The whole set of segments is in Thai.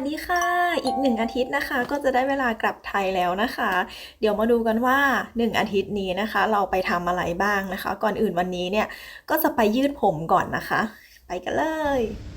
สวัสดีค่ะ อีกหนึ่งอาทิตย์นะคะ ก็จะได้เวลากลับไทยแล้วนะคะ เดี๋ยวมาดูกันว่า 1 อาทิตย์นี้นะคะ เราไปทำอะไรบ้างนะคะ ก่อนอื่นวันนี้เนี่ยก็จะไปยืดผมก่อนนะคะ ไปกันเลย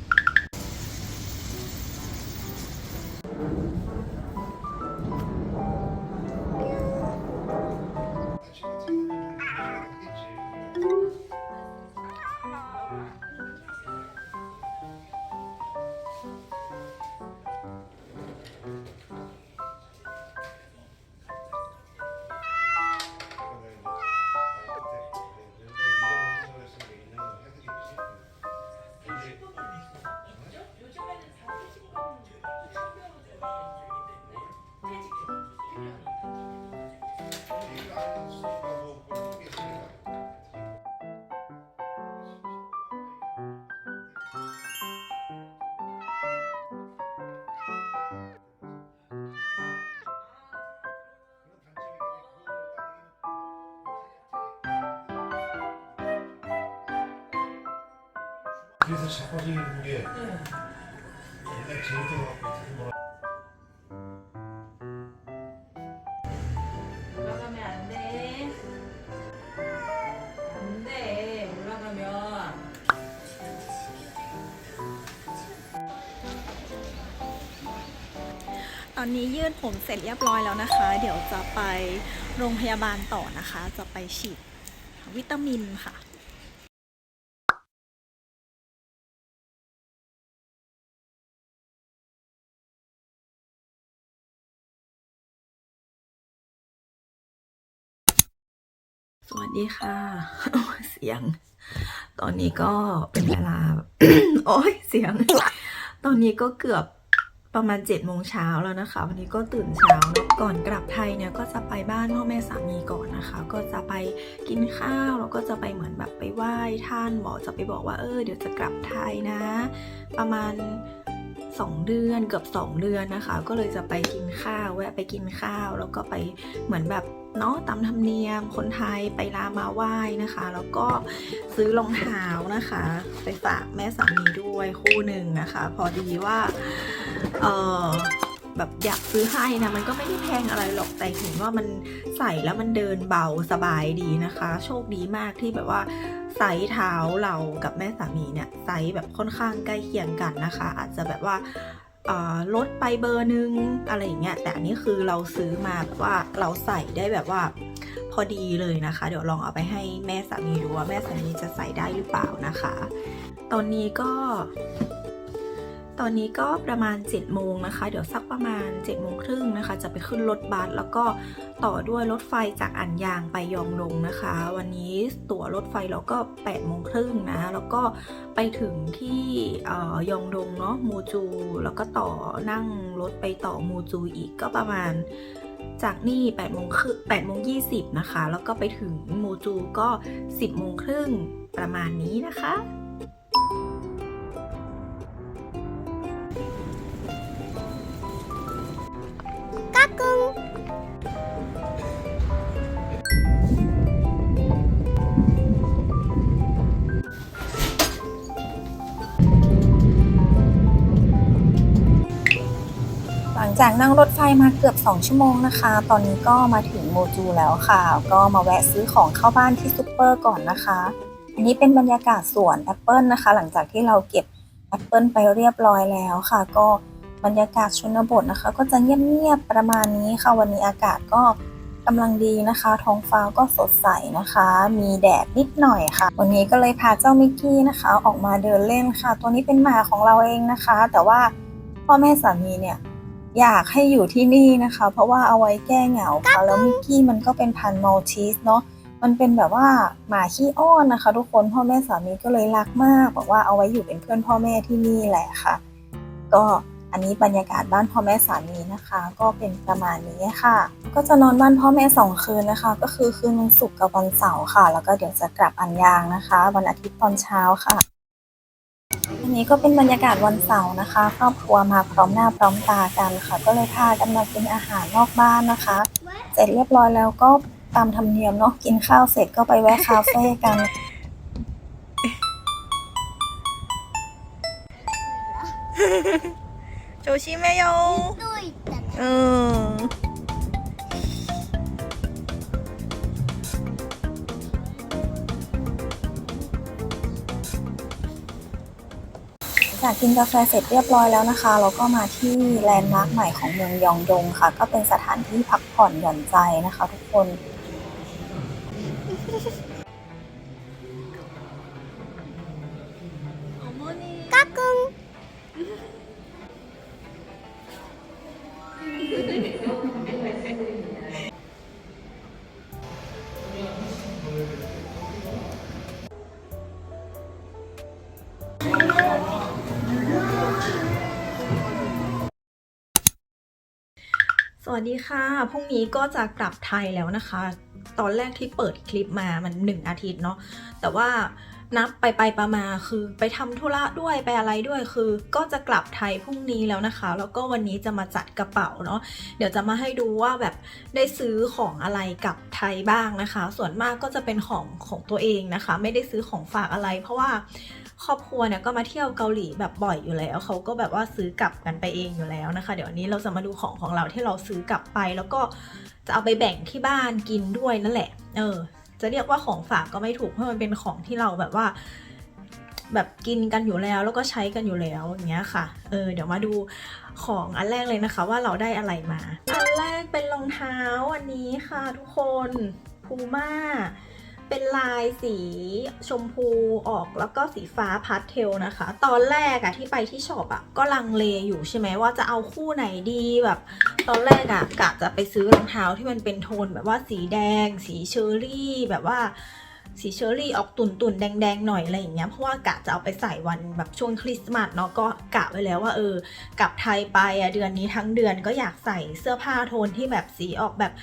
그래서 자빠지는 게 옛날 제이들 갖고 있는 거라 올라가면 안 돼. 안 돼. 올라가면. ตอนนี้ยืดผมเสร็จเรียบร้อยแล้วนะคะ เดี๋ยวจะไปโรงพยาบาลต่อนะคะ จะไปฉีดวิตามินค่ะ ดีค่ะ เสียง ตอนนี้ก็เป็นเวลา โอ้ยเสียง ตอนนี้ก็เกือบประมาณ7จ็ดโมงเช้าแล้วนะคะ วันนี้ก็ตื่นเช้าก่อนกลับไทยเนี่ยก็จะไปบ้านพ่อแม่สามีก่อนนะคะ ก็จะไปกินข้าวแล้วก็จะไปเหมือนแบบไปไหว้ท่านบอจะไปบอกว่าเออเดี๋ยวจะกลับไทยนะ ประมาณ 2 เดือนเกือบ 2 เดือนนะคะ ก็เลยจะไปกินข้าวแวะไปกินข้าว แล้วก็ไปเหมือนแบบเนาะตามธรรมเนียมคนไทยไปลามาไหว้นะคะ แล้วก็ซื้อรองเท้านะคะ ไปฝากแม่สามีด้วยคู่หนึ่งนะคะ พอดีว่าเออแบบอยากซื้อให้นะมันก็ไม่ได้แพงอะไรหรอกแต่เห็นว่ามันใส่แล้วมันเดินเบาสบายดีนะคะ โชคดีมากที่แบบว่า ไซส์เท้าเรากับแม่สามีเนี่ยไซส์แบบค่อนข้างใกล้เคียงกันนะคะ อาจจะแบบว่าลดไปเบอร์นึงอะไรอย่างเงี้ยแต่อันนี้คือเราซื้อมาแบบว่าเราใส่ได้แบบว่าพอดีเลยนะคะ เดี๋ยวลองเอาไปให้แม่สามีดูว่าแม่สามีจะใส่ได้หรือเปล่านะคะ ตอนนี้ก็ ตอนนี้ก็ประมาณ7จ็ดโมงนะคะ เดี๋ยวสักประมาณ7จ็ดโมงครึ่งนะคะ จะไปขึ้นรถบัสแล้วก็ต่อด้วยรถไฟจากอันยางไปยองดงนะคะ วันนี้ตั๋วรถไฟเราก็8ปดโมงครึ่งนะ แล้วก็ไปถึงที่ยองดงเนาะมูจู แล้วก็ต่อนั่งรถไปต่อมูจูอีกก็ประมาณจากนี่8ปดโมงครึ่งแปดโมงยี่สิบนะคะ แล้วก็ไปถึงมูจูก็ 10บโมงครึ่งประมาณนี้นะคะ จากนั่งรถไฟมาเกือบ 2 ชั่วโมงนะคะ ตอนนี้ก็มาถึงโมจูแล้วค่ะ ก็มาแวะซื้อของเข้าบ้านที่ซูเปอร์ก่อนนะคะ อันนี้เป็นบรรยากาศสวนแอปเปิลนะคะ หลังจากที่เราเก็บแอปเปิลไปเรียบร้อยแล้วค่ะ ก็บรรยากาศชนบทนะคะ ก็จะเงียบๆประมาณนี้ค่ะ วันนี้อากาศก็กำลังดีนะคะ ท้องฟ้าก็สดใสนะคะ มีแดดนิดหน่อยค่ะ วันนี้ก็เลยพาเจ้ามิกกี้นะคะ ออกมาเดินเล่นค่ะ ตัวนี้เป็นหมาของเราเองนะคะ แต่ว่าพ่อแม่สามีเนี่ย อยากให้อยู่ที่นี่นะคะ เพราะว่าเอาไว้แก้เหงาค่ะ แล้วมิกกี้มันก็เป็นพันธุ์มัลชีสเนาะมันเป็นแบบว่าหมาขี้อ้อนนะคะ ทุกคนพ่อแม่สามีก็เลยรักมาก บอกว่าเอาไว้อยู่เป็นเพื่อนพ่อแม่ที่นี่แหละค่ะ ก็อันนี้บรรยากาศบ้านพ่อแม่สามีนะคะ ก็เป็นประมาณนี้ค่ะ ก็จะนอนบ้านพ่อแม่สองคืนนะคะ ก็คือคืนวันศุกร์กับวันเสาร์ค่ะ แล้วก็เดี๋ยวจะกลับอันยางนะคะ วันอาทิตย์ตอนเช้าค่ะ อันนี้ก็เป็นบรรยากาศวันเสาร์นะคะ ครอบครัวมาพร้อมหน้าพร้อมตากันค่ะ ก็เลยพากันมากินอาหารนอกบ้านนะคะ เสร็จเรียบร้อยแล้วก็ตามธรรมเนียมเนาะกินข้าวเสร็จก็ไปแวะคาเฟ่กันโจชิเมโยどう จากกินกาแฟเสร็จเรียบร้อยแล้วนะคะ เราก็มาที่แลนด์มาร์คใหม่ของเมืองยองดงค่ะ ก็เป็นสถานที่พักผ่อนหย่อนใจนะคะทุกคน ดีค่ะ พรุ่งนี้ก็จะกลับไทยแล้วนะคะ ตอนแรกที่เปิดคลิปมามันหนึ่งอาทิตย์เนาะ แต่ว่านับไปไปประมาคือไปทำธุระด้วยไปอะไรด้วยคือ ก็จะกลับไทยพรุ่งนี้แล้วนะคะ แล้วก็วันนี้จะมาจัดกระเป๋าเนาะเดี๋ยวจะมาให้ดูว่าแบบได้ซื้อของอะไรกลับไทยบ้างนะคะ ส่วนมากก็จะเป็นของของตัวเองนะคะ ไม่ได้ซื้อของฝากอะไร เพราะว่า ครอบครัวเนี่ยก็มาเที่ยวเกาหลีแบบบ่อยอยู่แล้วเขาก็แบบว่าซื้อกลับกันไปเองอยู่แล้วนะคะ เดี๋ยววันนี้เราจะมาดูของของเราที่เราซื้อกลับไป แล้วก็จะเอาไปแบ่งที่บ้านกินด้วยนั่นแหละ เออ จะเรียกว่าของฝากก็ไม่ถูกเพราะมันเป็นของที่เราแบบว่าแบบกินกันอยู่แล้วแล้วก็ใช้กันอยู่แล้วอย่างเงี้ยค่ะ เออเดี๋ยวมาดูของอันแรกเลยนะคะ ว่าเราได้อะไรมา อันแรกเป็นรองเท้าอันนี้ค่ะทุกคนพูม่า เป็นลายสีชมพูออกแล้วก็สีฟ้าพาสเทลนะคะ ตอนแรกอะที่ไปที่ช็อปอะก็ลังเลอยู่ใช่ไหมว่าจะเอาคู่ไหนดีแบบ ตอนแรกอะกะจะไปซื้อรองเท้าที่มันเป็นโทนแบบว่าสีแดง สีเชอร์รี่ แบบว่าสีเชอร์รี่ออกตุ่นตุ่นๆแดงๆหน่อยอะไรอย่างเงี้ยเพราะว่ากะจะเอาไปใส่วันแบบช่วงคริสต์มาสเนาะก็กะไว้แล้วว่าเออกลับไทยไปอะเดือนนี้ทั้งเดือนก็อยากใส่เสื้อผ้าโทนที่แบบสีออกแบบ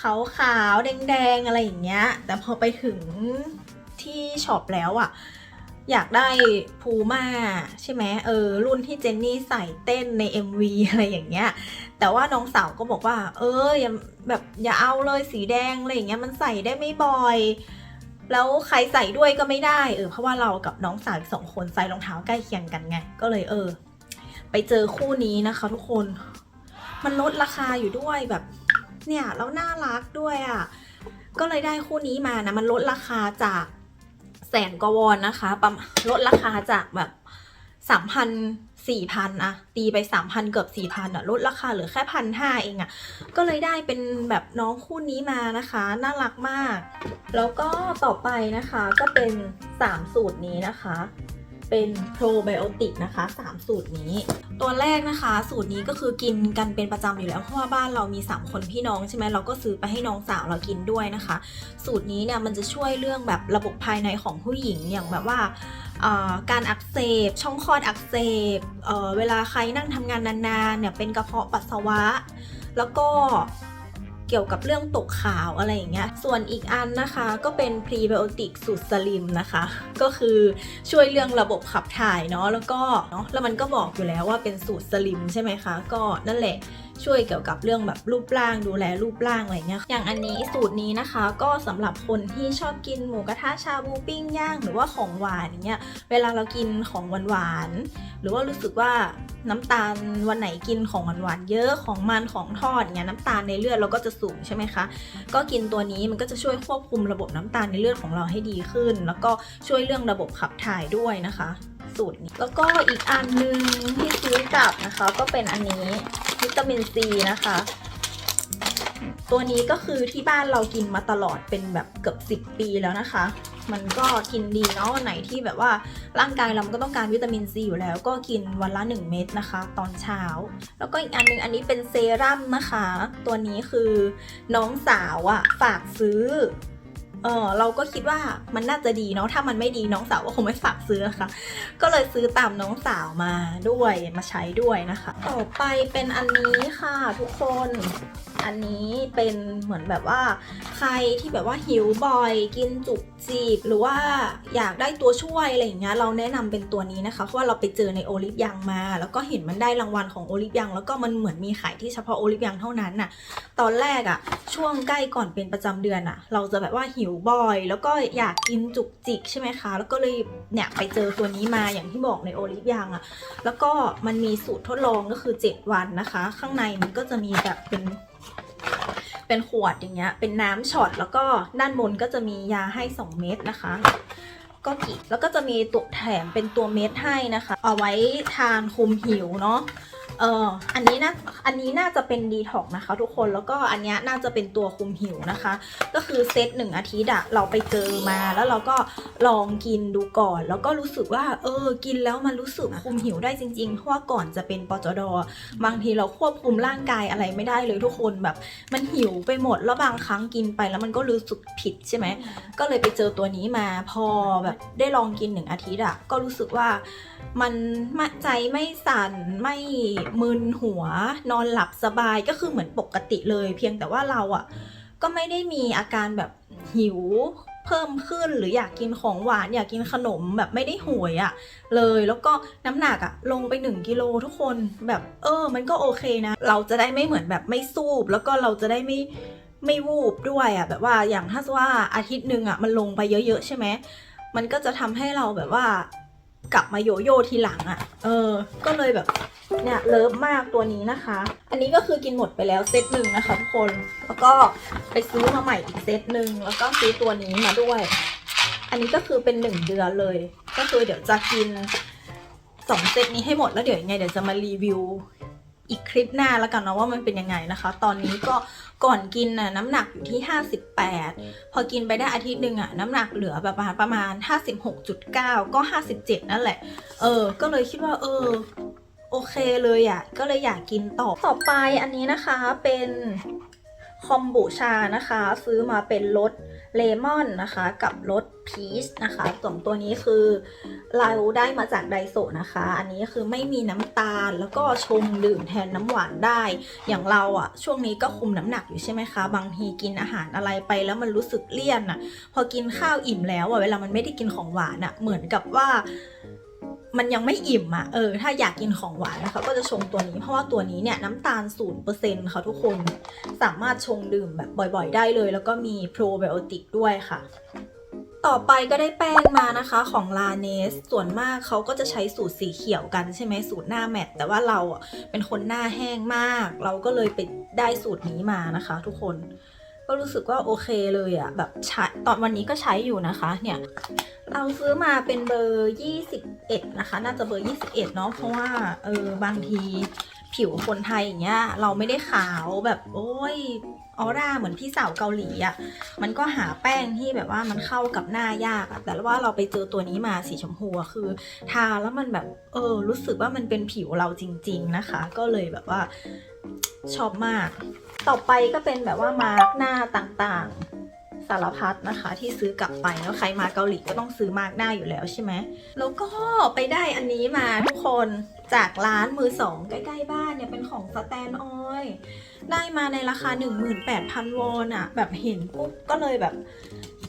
ขาวขาวๆแดงอะไรอย่างเงี้ย แต่พอไปถึงที่ช็อปแล้วอะอยากได้พูม่าใช่ไหมเออ รุ่นที่เจนนี่ใส่เต้นใน MV อะไรอย่างเงี้ย แต่ว่าน้องสาวก็บอกว่า เอออย่าแบบอย่าเอาเลยสีแดงอะไรอย่างเงี้ยมันใส่ได้ไม่บ่อย แล้วใครใส่ด้วยก็ไม่ได้เออเพราะว่าเรากับน้องสาวสองคนใส่รองเท้าใกล้เคียงกันไง ก็เลยเออ ไปเจอคู่นี้นะคะ ทุกคน มันลดราคาอยู่ด้วยแบบ เนี่ยแล้วน่ารักด้วยอะ่ะก็เลยได้คู่นี้มานะมันลดราคาจากแสนกวอนนะคะประมาณลดราคาจากแบบสามพันสี่พันอะตีไปสามพันเกือบสี่พันอะลดราคาเหลือแค่พันห้าเองอะก็เลยได้เป็นแบบน้องคู่นี้มานะคะ น่ารักมาก แล้วก็ต่อไปนะคะก็เป็น3สูตรนี้นะคะ เป็นโปรไบโอติกนะคะ 3 สูตรนี้ ตัวแรกนะคะ สูตรนี้ก็คือกินกันเป็นประจำอยู่แล้ว เพราะว่าบ้านเรามี 3 คนพี่น้องใช่ไหมเราก็ซื้อไปให้น้องสาวเรากินด้วยนะคะ สูตรนี้เนี่ยมันจะช่วยเรื่องแบบระบบภายในของผู้หญิงอย่างแบบว่าการอักเสบ ช่องคลอดอักเสบเเวลาใครนั่งทำงานนานๆเนี่ยเป็นกระเพาะปัสสาวะ แล้วก็ เกี่ยวกับเรื่องตกขาวอะไรอย่างเงี้ย ส่วนอีกอันนะคะก็เป็นพรีไบโอติกสูตรสลิมนะคะ ก็คือช่วยเรื่องระบบขับถ่ายเนาะแล้วก็เนาะแล้วมันก็บอกอยู่แล้วว่าเป็นสูตรสลิมใช่ไหมคะ ก็นั่นแหละช่วยเกี่ยวกับเรื่องแบบรูปร่างดูแลรูปร่างอะไรเงี้ยอย่างอันนี้สูตรนี้นะคะ ก็สำหรับคนที่ชอบกินหมูกระทะชาบูปิ้งย่างหรือว่าของหวานอย่างเงี้ยเวลาเรากินของหวานๆหรือว่ารู้สึกว่าน้ำตาลวันไหนกินของหวานๆเยอะของมันของทอดเงี้ยน้ำตาลในเลือดเราก็จะสูงใช่ไหมคะ ก็กินตัวนี้มันก็จะช่วยควบคุมระบบน้ำตาลในเลือดของเราให้ดีขึ้น แล้วก็ช่วยเรื่องระบบขับถ่ายด้วยนะคะ สูตรนี้แล้วก็อีกอันหนึงที่ซื้อกลับนะคะ ก็เป็นอันนี้วิตามินซีนะคะ ตัวนี้ก็คือที่บ้านเรากินมาตลอดเป็นแบบเกือบ 10 ปีแล้วนะคะ มันก็กินดีเนาะไหนที่แบบว่าร่างกายเรามันก็ต้องการวิตามินซีอยู่แล้ว ก็กินวันละ 1 เม็ดนะคะ ตอนเช้า แล้วก็อีกอันหนึงอันนี้เป็นเซรั่มนะคะ ตัวนี้คือน้องสาวอะฝากซื้อ เออเราก็คิดว่ามันน่าจะดีเนาะถ้ามันไม่ดีน้องสาวก็คงไม่ฝากซื้อนะคะก็เลยซื้อตามน้องสาวมาด้วยมาใช้ด้วยนะคะ ต่อไปเป็นอันนี้ค่ะทุกคนอันนี้เป็นเหมือนแบบว่าใครที่แบบว่าหิวบ่อย กินจุกจีบ หรือว่าอยากได้ตัวช่วยอะไรอย่างเงี้ยเราแนะนำเป็นตัวนี้นะคะเพราะว่าเราไปเจอในโอลิฟยังมา แล้วก็เห็นมันได้รางวัลของโอลิฟยังแล้วก็มันเหมือนมีขายที่เฉพาะโอลิฟยังเท่านั้นน่ะตอนแรกอะช่วงใกล้ก่อนเป็นประจำเดือนอะ เราจะแบบว่าหิววบ่อย แล้วก็อยากกินจุกจิกใช่ไหมคะ แล้วก็เลยเนี่ยไปเจอตัวนี้มาอย่างที่บอกในโอลิฟยังอะแล้วก็มันมีสูตรทดลองก็คือ 7 วันนะคะ ข้างในมันก็จะมีแบบเป็นเป็นขวดอย่างเงี้ย เป็นน้ำช็อตแล้วก็ด้านบนก็จะมียาให้ 2 เม็ดนะคะ ก็กิแล้วก็จะมีตัวแถมเป็นตัวเม็ดให้นะคะ เอาไว้ทานคุมหิวเนาะ เอออันนี้นะอันนี้น่าจะเป็นดีท็อกนะคะ ทุกคนแล้วก็อันนี้น่าจะเป็นตัวคุมหิวนะคะ ก็คือเซตหนึ่งอาทิตย์อะเราไปเจอมาแล้วเราก็ลองกินดูก่อน แล้วก็รู้สึกว่า เออ กินแล้วมันรู้สึกคุมหิวได้จริงๆ เพราะว่าก่อนจะเป็นปจดบางทีเราควบคุมร่างกายอะไรไม่ได้เลยทุกคนแบบมันหิวไปหมดแล้วบางครั้งกินไปแล้วมันก็รู้สึกผิดใช่ไหมก็เลยไปเจอตัวนี้มาพอแบบได้ลองกินหนึ่งอาทิตย์อะก็รู้สึกว่ามันมั่นใจไม่สั่นไม่มึนหัว นอนหลับสบายก็คือเหมือนปกติเลย เพียงแต่ว่าเราอะก็ไม่ได้มีอาการแบบหิวเพิ่มขึ้นหรืออยากกินของหวานอยากกินขนมแบบไม่ได้หวยอะเลยแล้วก็น้ำหนักอะลงไป 1กิโลทุกคนแบบเออ มันก็โอเคนะ เราจะได้ไม่เหมือนแบบไม่สูบ แล้วก็เราจะได้ไม่ไม่วูบด้วยอะแบบว่าอย่างถ้าว่าอาทิตย์หนึ่งอะมันลงไปเยอะๆใช่ไหมมันก็จะทำให้เราแบบว่า กลับมาโยโย่ทีหลังอะ เออ ก็เลยแบบ เนี่ยเลิฟมากตัวนี้นะคะ อันนี้ก็คือกินหมดไปแล้วเซตหนึ่งนะคะทุกคน แล้วก็ไปซื้อมาใหม่อีกเซตหนึ่งแล้วก็ซื้อตัวนี้มาด้วย อันนี้ก็คือเป็นหนึ่งเดือนเลย ก็คือเดี๋ยวจะกินสองเซตนี้ให้หมดแล้วเดี๋ยวยังไงเดี๋ยวจะมารีวิวอีกคลิปหน้าแล้วกันนะว่ามันเป็นยังไงนะคะ ตอนนี้ก็ ก่อนกินน่ะน้ำหนักอยู่ที่ 58 พอกินไปได้อาทิตย์หนึ่งอะน้ำหนักเหลือประมาณประมาณ 56.9 ก็ 57 นั่นแหละ เออ ก็เลยคิดว่าเออโอเคเลยอะ ก็เลยอยากกินต่อ ต่อไปอันนี้นะคะเป็นคอมบูชานะคะ ซื้อมาเป็นรส เลมอนนะคะกับรสพีชนะคะสองตัวนี้คือเราได้มาจากไดโซนะคะ อันนี้คือไม่มีน้ำตาลแล้วก็ชงดื่มแทนน้ำหวานได้ อย่างเราอะช่วงนี้ก็คุมน้ำหนักอยู่ใช่ไหมคะ บางทีกินอาหารอะไรไปแล้วมันรู้สึกเลี่ยนอะพอกินข้าวอิ่มแล้วอะเวลามันไม่ได้กินของหวานอะเหมือนกับว่า มันยังไม่อิ่มอะเออ ถ้าอยากกินของหวานนะคะ ก็จะชงตัวนี้ เพราะว่าตัวนี้เนี่ยน้ำตาล 0%ค่ะทุกคน สามารถชงดื่มแบบบ่อยๆ ได้เลย แล้วก็มีโปรไบโอติกด้วยค่ะ ต่อไปก็ได้แป้งมานะคะของลาเนส ส่วนมากเขาก็จะใช้สูตรสีเขียวกันใช่ไหมสูตรหน้าแมตต์แต่ว่าเราอะเป็นคนหน้าแห้งมาก เราก็เลยไปได้สูตรนี้มานะคะ ทุกคน ก็รู้สึกว่าโอเคเลยอะแบบใช้ตอนวันนี้ก็ใช้อยู่นะคะเนี่ยเราซื้อมาเป็นเบอร์ 21 นะคะ น่าจะเบอร์ 21 เนาะเพราะว่าเออบางทีผิวคนไทยอย่างเงี้ยเราไม่ได้ขาวแบบโอ้ยออร่าเหมือนพี่สาวเกาหลีอะมันก็หาแป้งที่แบบว่ามันเข้ากับหน้ายากอะแต่ว่าเราไปเจอตัวนี้มาสีชมพูคือ ทาแล้วมันแบบเออรู้สึกว่ามันเป็นผิวเราจริง ๆนะคะ ก็เลยแบบว่าชอบมาก ต่อไปก็เป็นแบบว่ามาร์กหน้าต่างๆ สารพัดนะคะ ที่ซื้อกลับไปแล้วใครมาเกาหลีก็ต้องซื้อมาร์กหน้าอยู่แล้วใช่ไหมแล้วก็ไปได้อันนี้มาทุกคนจากร้านมือสองใกล้ๆบ้านเนี่ยเป็นของสแตนออยได้มาในราคา 18,000 วอนอะแบบเห็นปุ๊บก็เลยแบบ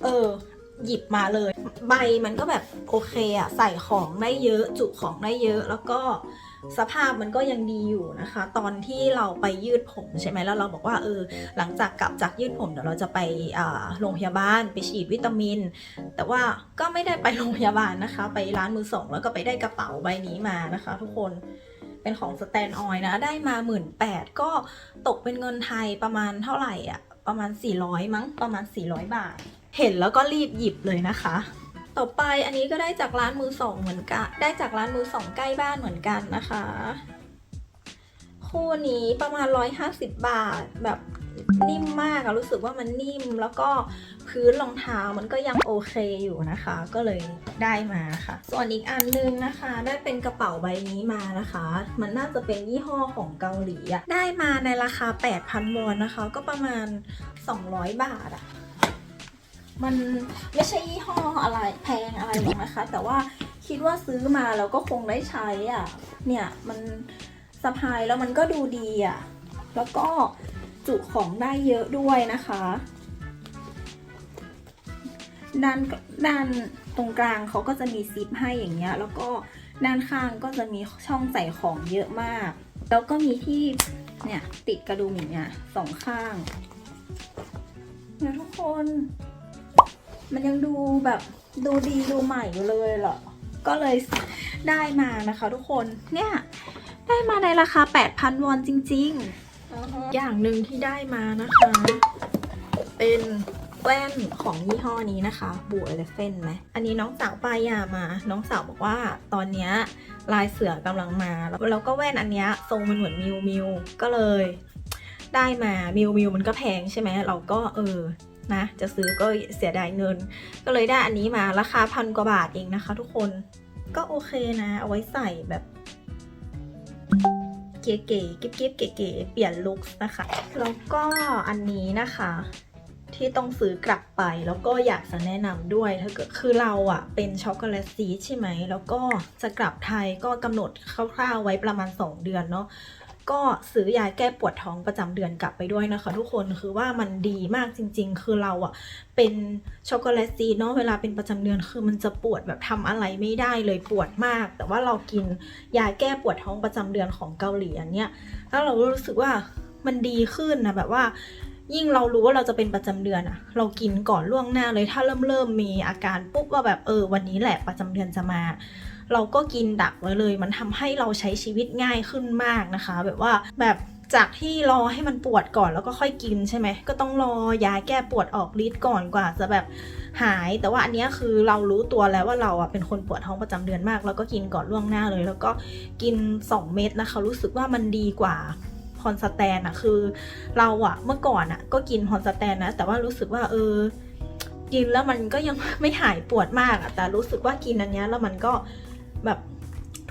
เออหยิบมาเลย ใบมันก็แบบโอเคอะใส่ของได้เยอะจุของได้เยอะแล้วก็ สภาพมันก็ยังดีอยู่นะคะ ตอนที่เราไปยืดผมใช่ไหมแล้วเราบอกว่าเออหลังจากกลับจากยืดผมเดี๋ยวเราจะไปอ่าโรงพยาบาลไปฉีดวิตามิน แต่ว่าก็ไม่ได้ไปโรงพยาบาลนะคะ ไปร้านมือสองแล้วก็ไปได้กระเป๋าใบนี้มานะคะ ทุกคนเป็นของสแตนออยนะ ได้มา 1 8ื่นก็ตกเป็นเงินไทยประมาณเท่าไหร่อะ ประมาณ 400 มั้ง ประมาณ 400 บาท เห็นแล้วก็รีบหยิบเลยนะคะ ต่อไปอันนี้ก็ได้จากร้านมือสองเหมือนกัน ได้จากร้านมือสองใกล้บ้านเหมือนกันนะคะ คู่นี้ประมาณ 150 บาทแบบนิ่มมากอะรู้สึกว่ามันนิ่มแล้วก็พื้นรองเท้ามันก็ยังโอเคอยู่นะคะ ก็เลยได้มาค่ะ ส่วนอีกอันนึงนะคะ ได้เป็นกระเป๋าใบนี้มานะคะ มันน่าจะเป็นยี่ห้อของเกาหลีอะได้มาในราคา 8,000วอนนะคะ ก็ประมาณ 200 บาทอะ มันไม่ใช่ยี่ห้ออะไรแพงอะไรหรอกนะคะ แต่ว่าคิดว่าซื้อมาแล้วก็คงได้ใช้อะ เนี่ยมันสะพายแล้วมันก็ดูดีอะ แล้วก็จุของได้เยอะด้วยนะคะด้านด้านตรงกลางเขาก็จะมีซิปให้อย่างเงี้ย แล้วก็ด้านข้างก็จะมีช่องใส่ของเยอะมาก แล้วก็มีที่เนี่ยติดกระดุมอย่างเงี้ยสองข้างเนี่ยทุกคน มันยังดูแบบดูดีดูใหม่อยู่เลยเหรอ ก็เลยได้มานะคะทุกคนเนี่ยได้มาในราคา 8,000 วอนจริง ๆ อย่างหนึ่งที่ได้มานะคะ เป็นแว่นของยี่ห้อนี้นะคะบูเอเลเฟนไหมอันนี้น้องสาวปายามา น้องสาวบอกว่าตอนนี้ลายเสือกำลังมา แล้วก็แว่นอันนี้ทรงมันเหมือนมิวมิวก็เลย ได้มามิวมิวมันก็แพงใช่ไหมเราก็เออ นะจะซื้อก็เสียดายเงิน ก็เลยได้อันนี้มาราคาพันกว่าบาทเองนะคะ ทุกคนก็โอเคนะ เอาไว้ใส่แบบเก๋ๆกิ๊บๆเก๋ๆเปลี่ยนลุคนะคะ แล้วก็อันนี้นะคะ ที่ต้องซื้อกลับไปแล้วก็อยากจะแนะนำด้วยถ้าเกิดคือเราอะเป็นช็อกโกแลตซีใช่ไหม แล้วก็จะกลับไทยก็กำหนดคร่าวๆไว้ประมาณ 2 เดือนเนาะ ก็ซื้อยาแก้ปวดท้องประจำเดือนกลับไปด้วยนะคะ ทุกคนคือว่ามันดีมากจริง ๆ คือเราอะเป็นช็อกโกแลตซีเนาะเวลาเป็นประจำเดือนคือมันจะปวดแบบทำอะไรไม่ได้เลยปวดมาก แต่ว่าเรากินยาแก้ปวดท้องประจำเดือนของเกาหลีอันเนี้ยแล้วเรารู้สึกว่ามันดีขึ้นนะแบบว่ายิ่งเรารู้ว่าเราจะเป็นประจำเดือนอะเรากินก่อนล่วงหน้าเลยถ้าเริ่มเริ่มมีอาการปุ๊บว่าแบบเออวันนี้แหละประจำเดือนจะมา เราก็กินดักไว้เลย มันทำให้เราใช้ชีวิตง่ายขึ้นมากนะคะ แบบว่าแบบจากที่รอให้มันปวดก่อนแล้วก็ค่อยกินใช่ไหม ก็ต้องรอยาแก้ปวดออกฤทธิ์ก่อนกว่าจะแบบหาย แต่ว่าอันนี้คือเรารู้ตัวแล้วว่าเราอะเป็นคนปวดท้องประจำเดือนมาก แล้วก็กินก่อนล่วงหน้าเลย แล้วก็กิน 2 เม็ดนะคะ รู้สึกว่ามันดีกว่าพอนสแตนอะคือเราอะเมื่อก่อนอะก็กินพอนสแตนนะ แต่ว่ารู้สึกว่าเออ กินแล้วมันก็ยังไม่หายปวดมากอะแต่รู้สึกว่ากินอันนี้แล้วมันก็ แบบ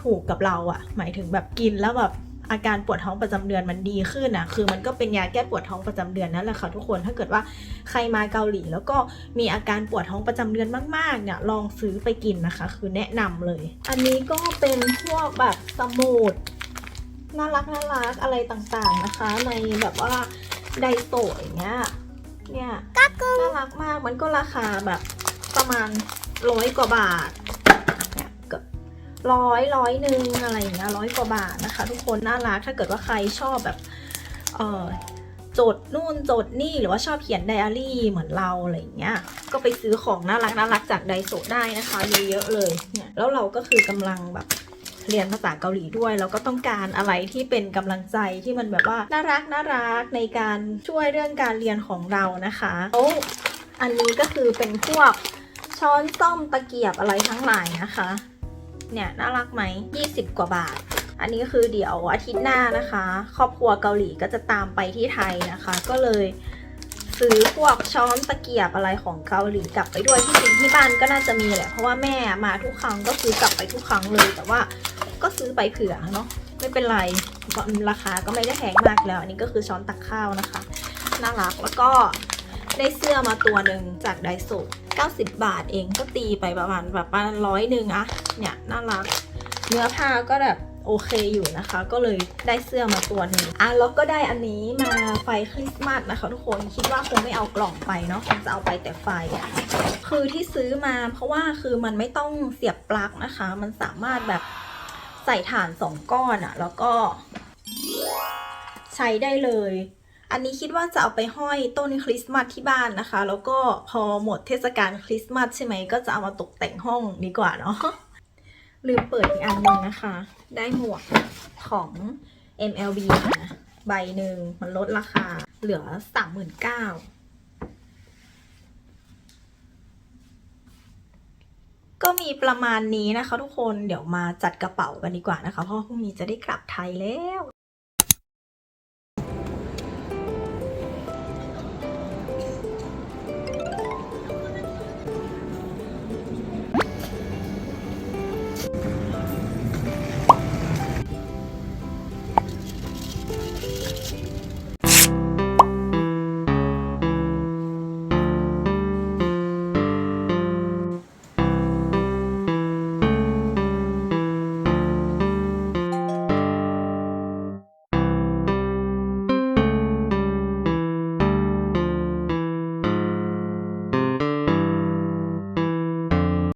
ถูกกับเราอะหมายถึงแบบกินแล้วแบบอาการปวดท้องประจำเดือนมันดีขึ้นอะคือมันก็เป็นยาแก้ปวดท้องประจำเดือนนั่นแหละค่ะทุกคนถ้าเกิดว่าใครมาเกาหลี แล้วก็มีอาการปวดท้องประจำเดือนมากๆเนี่ยลองซื้อไปกินนะคะ คือแนะนำเลย อันนี้ก็เป็นพวกแบบสมุดน่ารักน่ารักอะไรต่างๆนะคะ ในแบบว่าไดโซะอย่างเงี้ยเนี่ยน่ารักมากมันก็ราคาแบบประมาณร้อยกว่าบาทเนี่ยเกือบ ร้อยร้อยหนึ่งอะไรอย่างเงี้ยร้อยกว่าบาทนะคะ ทุกคนน่ารักถ้าเกิดว่าใครชอบแบบเออจดนู่นจดนี่หรือว่าชอบเขียนไดอารี่เหมือนเราอะไรอย่างเงี้ย ก็ไปซื้อของน่ารักน่ารักจากไดโซได้นะคะมีเยอะเลยเนี่ยแล้วเราก็คือกำลังแบบเรียนภาษาเกาหลีด้วยแล้วก็ต้องการอะไรที่เป็นกำลังใจที่มันแบบว่าน่ารักน่ารักในการช่วยเรื่องการเรียนของเรานะคะโอ้อันนี้ก็คือเป็นพวกช้อนส้อมตะเกียบอะไรทั้งหลายนะคะ เนี่ยน่ารักไหม 20 กว่าบาท อันนี้คือเดี๋ยวอาทิตย์หน้านะคะ ครอบครัวเกาหลีก็จะตามไปที่ไทยนะคะ ก็เลยซื้อพวกช้อนตะเกียบอะไรของเกาหลีกลับไปด้วยที่จริงที่บ้านก็น่าจะมีแหละเพราะว่าแม่มาทุกครั้งก็ซื้อกลับไปทุกครั้งเลย แต่ว่าก็ซื้อไปเผื่อเนาะไม่เป็นไรเพราะราคาก็ไม่ได้แพงมากแล้ว อันนี้ก็คือช้อนตักข้าวนะคะน่ารักแล้วก็ได้เสื้อมาตัวหนึ่งจากไดโซ 90 บาทเองก็ตีไปประมาณแบบประมาณร้อยหนึ่งอะเนี่ยน่ารัก เนื้อผ้าก็แบบโอเคอยู่นะคะ ก็เลยได้เสื้อมาตัวนึงอะแล้วก็ได้อันนี้มาไฟคริสต์มาสนะคะทุกคนคิดว่าคงไม่เอากล่องไปเนาะคงจะเอาไปแต่ไฟอะคือที่ซื้อมาเพราะว่าคือมันไม่ต้องเสียบปลั๊กนะคะ มันสามารถแบบใส่ถ่านสองก้อนอะแล้วก็ใช้ได้เลย อันนี้คิดว่าจะเอาไปห้อยต้นคริสต์มาสที่บ้านนะคะ แล้วก็พอหมดเทศกาลคริสต์มาสใช่ไหมก็จะเอามาตกแต่งห้องดีกว่าเนาะลืมเปิดอีกอันหนึ่งนะคะ ได้หมวกของ MLB นะใบหนึ่งมันลดราคา เหลือ39,000ก็มีประมาณนี้นะคะทุกคนเดี๋ยวมาจัดกระเป๋ากันดีกว่านะคะ เพราะพรุ่งนี้จะได้กลับไทยแล้ว